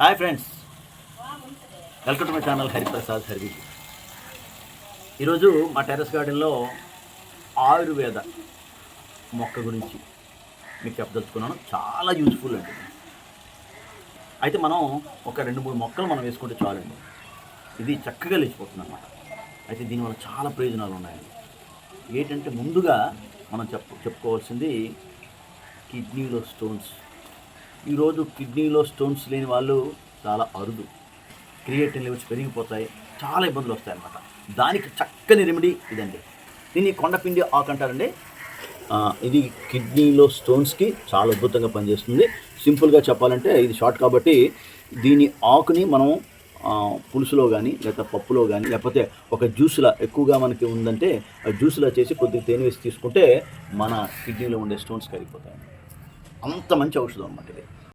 Hi friends. Welcome to my channel Hariprasad Hari ఈరోజు మా terrace గార్డెన్లో ఆయుర్వేద మొక్క గురించి మీకు చెప్పదలుచుకున్నాను. చాలా యూజ్ఫుల్ అండి. అయితే మనం ఒక రెండు మూడు మొక్కలు మనం వేసుకుంటే చాలండి. ఇది చక్కగా లేచిపోతుంది అనమాట అయితే దీనివల్ల చాలా ప్రయోజనాలు ఉన్నాయండి. ఏంటంటే ముందుగా మనం చెప్పు చెప్పుకోవాల్సింది కిడ్నీలో స్టోన్స్ ఈరోజు కిడ్నీలో స్టోన్స్ లేని వాళ్ళు చాలా అరుదు. క్రియేటిన్ లెవెల్స్ పెరిగిపోతాయి. చాలా ఇబ్బందులు వస్తాయి అన్నమాట దానికి చక్కని రెమెడీ ఇదండి. దీన్ని కొండపిండి ఆకు అంటారండి. ఇది కిడ్నీలో స్టోన్స్కి చాలా అద్భుతంగా పనిచేస్తుంది. సింపుల్గా చెప్పాలంటే ఇది షార్ట్ కాబట్టి దీని ఆకుని మనం పులుసులో కానీ లేకపోతే పప్పులో కానీ లేకపోతే ఒక జ్యూస్లా ఎక్కువగా మనకి ఉందంటే ఆ జ్యూస్లా చేసి కొద్దిగా తేనె వేసి తీసుకుంటే మన కిడ్నీలో ఉండే స్టోన్స్ కరిగిపోతాయి. అంత మంచి ఔషధం అన్నమాట ఇది.